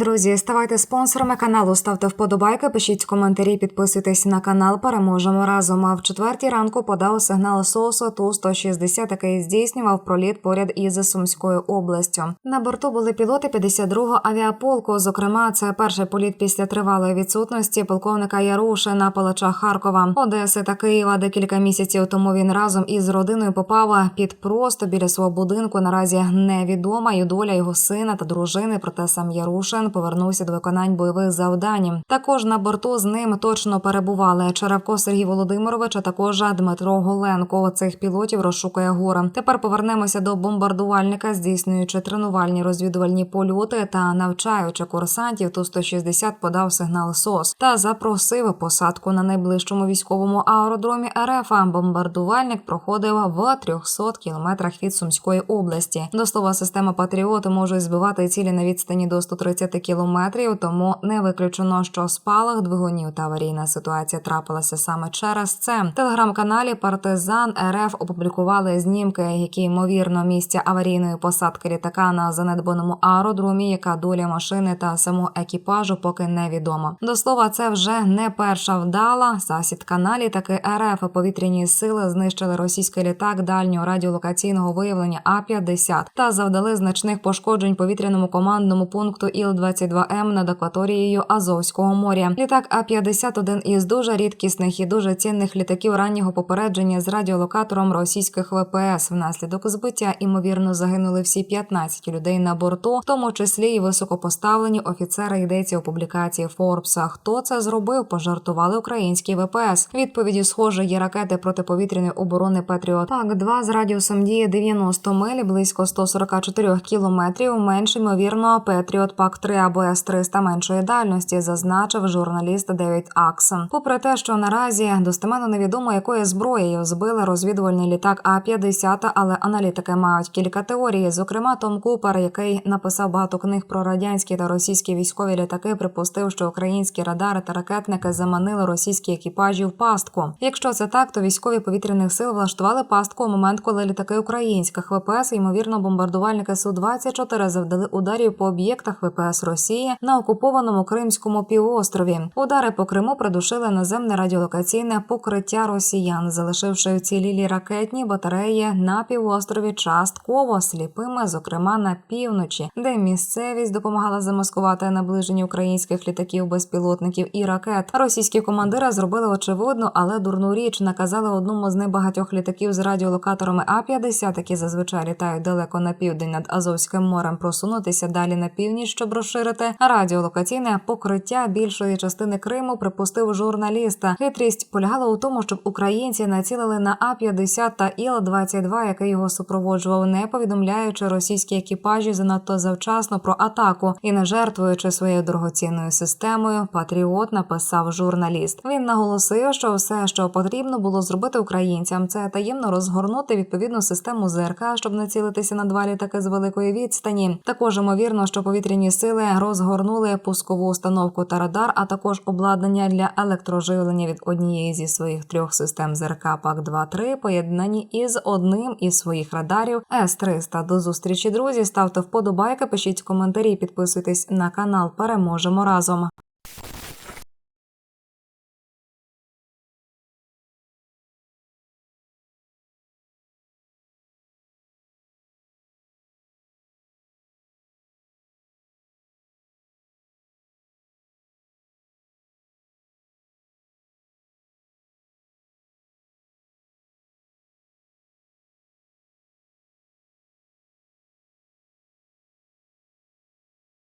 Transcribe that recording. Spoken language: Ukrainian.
Друзі, ставайте спонсорами каналу, ставте вподобайки, пишіть коментарі, підписуйтесь на канал. Переможемо разом. А в четвертій ранку подав сигнал СОСу ту 160 який здійснював проліт поряд із Сумською областю. На борту були пілоти 52-го авіаполку. Зокрема, це перший політ після тривалої відсутності полковника Ярушина, палача Харкова, Одеси та Києва. Декілька місяців тому він разом із родиною попав під просто біля свого будинку. Наразі невідома і доля його сина та дружини. Проте сам Ярушин повернувся до виконань бойових завдань. Також на борту з ним точно перебували Черевко Сергій Володимирович, а також Дмитро Голенко. Цих пілотів розшукує гора. Тепер повернемося до бомбардувальника, здійснюючи тренувальні розвідувальні польоти та навчаючи курсантів. Ту 160 подав сигнал СОС та запросив посадку на найближчому військовому аеродромі РФ. Бомбардувальник проходив в 300 кілометрах від Сумської області. До слова, система Патріот може збивати цілі на відстані до 130 кілометрів, тому не виключено, що спалах двигунів та аварійна ситуація трапилася саме через це. В телеграм-каналі Партизан РФ опублікували знімки, які ймовірно місця аварійної посадки літака на занедбаному аеродрумі, яка доля машини та самого екіпажу поки невідома. До слова, це вже не перша вдала засід каналі. Таки РФ повітряні сили знищили російський літак дальнього радіолокаційного виявлення А 50 та завдали значних пошкоджень повітряному командному пункту Іл 23 Т-22М над акваторією Азовського моря. Літак А 51 із дуже рідкісних і дуже цінних літаків раннього попередження з радіолокатором російських ВПС. Внаслідок збиття імовірно загинули всі 15 людей на борту, в тому числі і високопоставлені офіцери йдеться у публікації Форбса. Хто це зробив? Пожартували українські ВПС. Відповіді схоже є ракети протиповітряної оборони Патріот пак два з радіусом дії 90 миль, близько 144 кілометрів. Менш ймовірно Петріот Пак 3 або С-300 меншої дальності, зазначив журналіст Девід Аксон. Попри те, що наразі достеменно невідомо, якою зброєю збили розвідувальний літак А 50 але аналітики мають кілька теорій. Зокрема, Том Купер, який написав багато книг про радянські та російські військові літаки, припустив, що українські радари та ракетники заманили російські екіпажі в пастку. Якщо це так, то військові повітряних сил влаштували пастку у момент, коли літаки українських ВПС, ймовірно, бомбардувальники су 24 завдали ударів по об'єктах ВПС Росії на окупованому Кримському півострові. Удари по Криму придушили наземне радіолокаційне покриття росіян, залишивши вцілілі ракетні батареї на півострові частково сліпими, зокрема на півночі, де місцевість допомагала замаскувати наближення українських літаків безпілотників і ракет. Російські командири зробили очевидну, але дурну річ наказали одному з небагатьох літаків з радіолокаторами А 50 які зазвичай літають далеко на південь над Азовським морем, просунутися далі на північ, щоб розширити радіолокаційне покриття більшої частини Криму. Припустив журналіста. Хитрість полягала у тому, щоб українці націлили на А 50 та Іл 22 який його супроводжував, не повідомляючи російські екіпажі занадто завчасно про атаку і не жертвуючи своєю дорогоцінною системою. Патріот написав журналіст. Він наголосив, що все, що потрібно було зробити українцям, це таємно розгорнути відповідну систему ЗРК, щоб націлитися на два літаки з великої відстані. Також ймовірно, що повітряні сили розгорнули пускову установку та радар, а також обладнання для електроживлення від однієї зі своїх трьох систем ЗРК ПАК 2-3, поєднані із одним із своїх радарів С-300. До зустрічі, друзі. Ставте вподобайки, пишіть коментарі, підписуйтесь на канал. Переможемо разом.